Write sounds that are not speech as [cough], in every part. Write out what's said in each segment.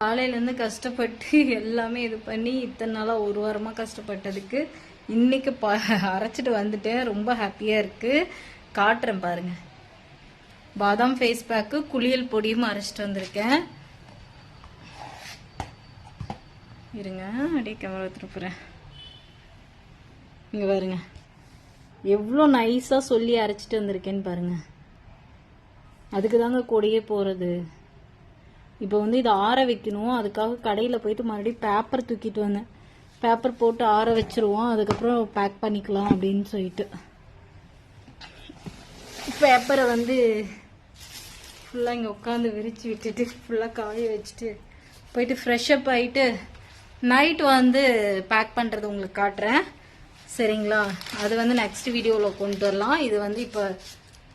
காலையிலேருந்து கஷ்டப்பட்டு [laughs] எல்லாமே இது பண்ணி இத்தனை நாளாக ஒரு வாரமாக கஷ்டப்பட்டதுக்கு இன்றைக்கி ப அரைச்சிட்டு வந்துட்டேன். ரொம்ப ஹாப்பியாக இருக்குது காட்டுறேன் பாருங்கள் பாதாம் ஃபேஸ் பேக்கு குளியல் பொடியும் அரைச்சிட்டு வந்திருக்கேன். இருங்க அப்படியே கேமரா திருப்புறேன் இங்கே பாருங்க. எவ்வளோ நைஸாக சொல்லி அரைச்சிட்டு வந்திருக்கேன்னு பாருங்கள் அதுக்கு தாங்க கொடியே போகிறது இப்போ வந்து இதை ஆற வைக்கணும். அதுக்காக கடையில் போயிட்டு மறுபடியும் பேப்பர் தூக்கிட்டு வந்தேன். பேப்பர் போட்டு ஆற வச்சிருவோம். அதுக்கப்புறம் பேக் பண்ணிக்கலாம் அப்படின்னு சொல்லிட்டு. பேப்பரை வந்து ஃபுல்லாக இங்கே உட்காந்து விரித்து விட்டுட்டு ஃபுல்லாக காய வச்சுட்டு போயிட்டு ஃப்ரெஷ்அப் ஆகிட்டு நைட் வந்து பேக் பண்ணுறது உங்களுக்கு காட்டுறேன். சரிங்களா? அது வந்து நெக்ஸ்ட் வீடியோவில் கொண்டு வரலாம். இது வந்து இப்போ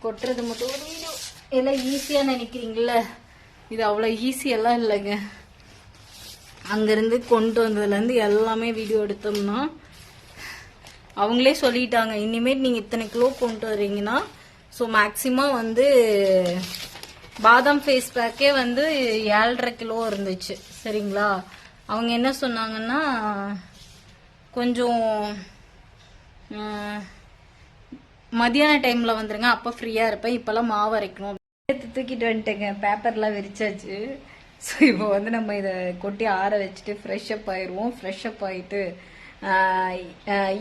கொட்டுறது மட்டும் ஒரு வீடியோ எல்லாம் ஈஸியாக நினைக்கிறீங்களே இது அவ்வளோ ஈஸியெல்லாம் இல்லைங்க. அங்கேருந்து கொண்டு வந்ததுலேருந்து எல்லாமே வீடியோ எடுத்தோம்னா அவங்களே சொல்லிட்டாங்க இனிமேல் நீங்கள் இத்தனை கிலோ கொண்டு வர்றீங்கன்னா ஸோ மேக்ஸிமம் வந்து பாதாம் ஃபேஸ் பேக்கே வந்து ஏழரை கிலோ இருந்துச்சு. சரிங்களா? அவங்க என்ன சொன்னாங்கன்னா கொஞ்சம் மதியான டைமில் வந்துருங்க அப்போ ஃப்ரீயாக இருப்பேன் இப்போல்லாம் மாவு அரைக்கணும். எடுத்து தூக்கிட்டு வந்துட்டேங்க. பேப்பர்லாம் விரிச்சாச்சு. ஸோ இப்போ வந்து நம்ம இதை கொட்டி ஆற வச்சுட்டு ஃப்ரெஷ்அப் ஆயிடுவோம். ஃப்ரெஷ்அப் ஆகிட்டு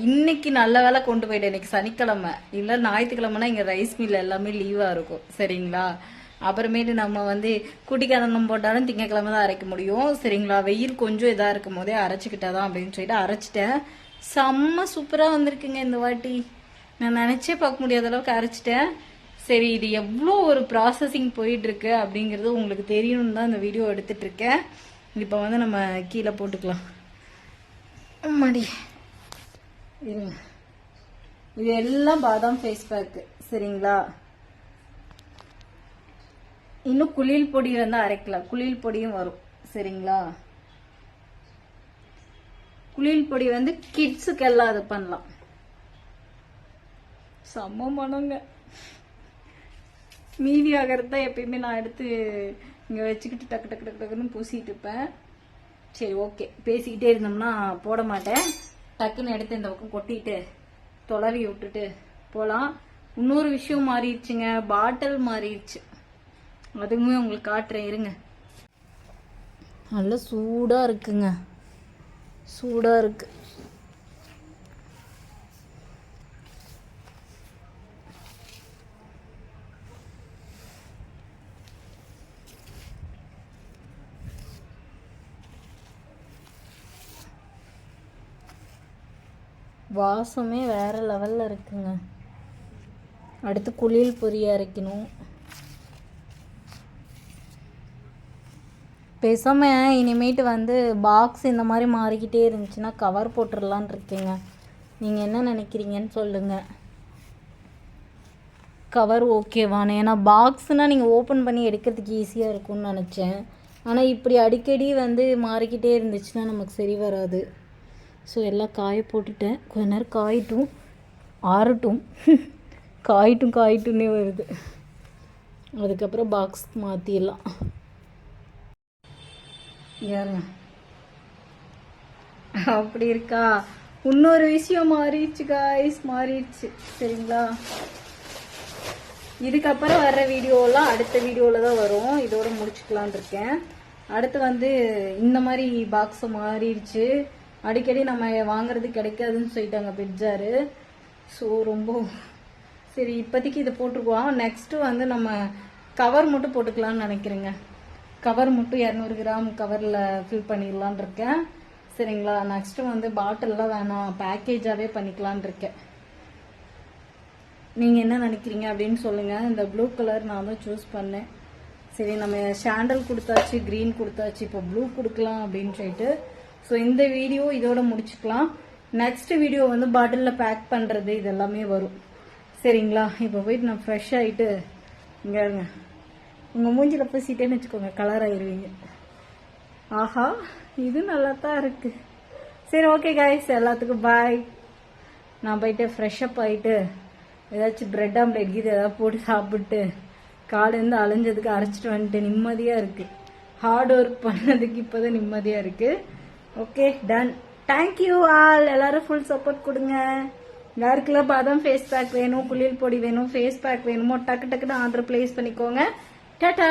இன்னைக்கு நல்ல வேலை கொண்டு போயிட்டேன். இன்னைக்கு சனிக்கிழமை. இல்லை ஞாயிற்றுக்கிழமைனா இங்கே ரைஸ் மில் எல்லாமே லீவாக இருக்கும். சரிங்களா? அப்புறமேட்டு நம்ம வந்து குட்டிக்கரணம் போட்டாலும் திங்கக்கிழமை தான் அரைக்க முடியும். சரிங்களா? வெயில் கொஞ்சம் இதாக இருக்கும் போதே அரைச்சிக்கிட்டாதான் அப்படின்னு சொல்லிட்டு அரைச்சிட்டேன். செம்ம சூப்பராக வந்திருக்குங்க இந்த வாட்டி. நான் நினச்சே பார்க்க முடியாத அளவுக்கு அரைச்சிட்டேன். சரி இது எவ்வளோ ஒரு ப்ராசஸிங் போயிட்டு இருக்கு அப்படிங்கிறது உங்களுக்கு தெரியணும்னு தான் இந்த வீடியோ எடுத்துட்டு இருக்கேன் இப்போ வந்து நம்ம கீழே போட்டுக்கலாம். அம்மாடி. இருங்க. இது எல்லாம் பாதாம் ஃபேஸ் பேக்கு சரிங்களா? இன்னும் குளியல் பொடி வந்து அரைக்கலாம் குளியல் பொடியும் வரும் சரிங்களா? குளியல் பொடி வந்து கிட்ஸுக்கு எல்லாம் அது பண்ணலாம். செம்ம மனங்க. மீதி ஆகிறது தான் எப்பயுமே நான் எடுத்து இங்கே வச்சுக்கிட்டு டக்கு டக்கு டக்கு டக்குன்னு பூசிட்டு இருப்பேன். சரி ஓகே பேசிக்கிட்டே இருந்தோம்னா போட மாட்டேன். டக்குன்னு எடுத்து இந்த பக்கம் கொட்டிட்டு தொலவி விட்டுட்டு போகலாம் இன்னொரு விஷயம் மாறிடுச்சுங்க. பாட்டில் மாறிடுச்சு. அதுவுமே உங்களுக்கு காட்டுறேன் இருங்க. நல்லா சூடாக இருக்குங்க. சூடாக இருக்குது வாசமே வேறு லெவலில் இருக்குங்க. அடுத்து குளியல் பொரிய அரைக்கணும். பேசாம இனிமேட்டு வந்து பாக்ஸ் இந்த மாதிரி மாறிக்கிட்டே இருந்துச்சுன்னா கவர் போட்டுடலான் இருக்கேங்க. நீங்கள் என்ன நினைக்கிறீங்கன்னு சொல்லுங்கள் கவர் ஓகேவானு ஏன்னா பாக்ஸ்னால் நீங்கள் ஓப்பன் பண்ணி எடுக்கிறதுக்கு ஈஸியாக இருக்கும்னு நினச்சேன். ஆனால் இப்படி அடிக்கடி வந்து மாறிக்கிட்டே இருந்துச்சுன்னா நமக்கு சரி வராது. ஸோ எல்லாம் காய போட்டுட்டேன். கொஞ்ச நேரம் காயிட்டும் ஆறட்டும். காயிட்டும் காயிட்டுன்னே வருது. அதுக்கப்புறம் பாக்ஸ் மாற்றிடலாம் யாருங்க? அப்படி இருக்கா? இன்னொரு விஷயம் மாறிடுச்சு காய்ஸ் மாறிடுச்சு. சரிங்களா? இதுக்கப்புறம் வர்ற வீடியோலாம் அடுத்த வீடியோவில் தான் வரும். இதோட முடிச்சுக்கலான் இருக்கேன். அடுத்து வந்து இந்த மாதிரி பாக்ஸ் மாறிடுச்சு. அடிக்கடி நம்ம வாங்குறது கிடைக்காதுன்னு சொல்லிட்டாங்க பிட்ஜாரு. ஸோ ரொம்ப சரி இப்போதைக்கு இதை போட்டுக்குவோம் நெக்ஸ்ட்டு வந்து நம்ம கவர் மட்டும் போட்டுக்கலாம்னு நினைக்கிறேங்க. கவர் மட்டும் இரநூறு கிராம் கவரில் ஃபில் பண்ணிடலான் இருக்கேன். சரிங்களா? நெக்ஸ்ட்டு வந்து பாட்டில்லாம் வேணாம். பேக்கேஜாகவே பண்ணிக்கலான் இருக்கேன். நீங்கள் என்ன நினைக்கிறீங்க அப்படின்னு சொல்லுங்கள் இந்த ப்ளூ கலர் நான் தான் சூஸ் பண்ணேன். சரி நம்ம சாண்டல் கொடுத்தாச்சு க்ரீன் கொடுத்தாச்சு இப்போ ப்ளூ கொடுக்கலாம் அப்படின்னு சொல்லிட்டு ஸோ இந்த வீடியோ இதோட முடிச்சுக்கலாம். நெக்ஸ்ட் வீடியோ வந்து பாட்டிலில் பேக் பண்ணுறது இது எல்லாமே வரும். சரிங்களா? இப்போ போயிட்டு நான் ஃப்ரெஷ் ஆகிட்டு இங்கே இருங்க. உங்கள் மூஞ்சில் பூசிட்டேன்னு வச்சுக்கோங்க கலர் ஆயிடுவீங்க ஆஹா இது நல்லா தான் இருக்குது சரி ஓகே காய்ஸ் எல்லாத்துக்கும் பாய் நான் போயிட்டு ஃப்ரெஷ்அப் ஆகிட்டு ஏதாச்சும் பிரெட் ஆம்லேட் கீது ஏதாவது போட்டு சாப்பிட்டு காலேருந்து அலைஞ்சதுக்கு அரைச்சிட்டு வந்துட்டு நிம்மதியாக இருக்குது ஹார்ட் ஒர்க் பண்ணதுக்கு இப்போதான் நிம்மதியாக இருக்குது okay done thank you all எல்லாரும் ஃபுல் சப்போர்ட் கொடுங்க. யாருக்கெல்லாம் பாதாம் ஃபேஸ் பேக் வேணும் குளியல் பொடி வேணும் ஃபேஸ் பேக் வேணுமோ டக்கு டக்குன்னு ஆர்டர் பிளேஸ் பண்ணிக்கோங்க. டாட்டா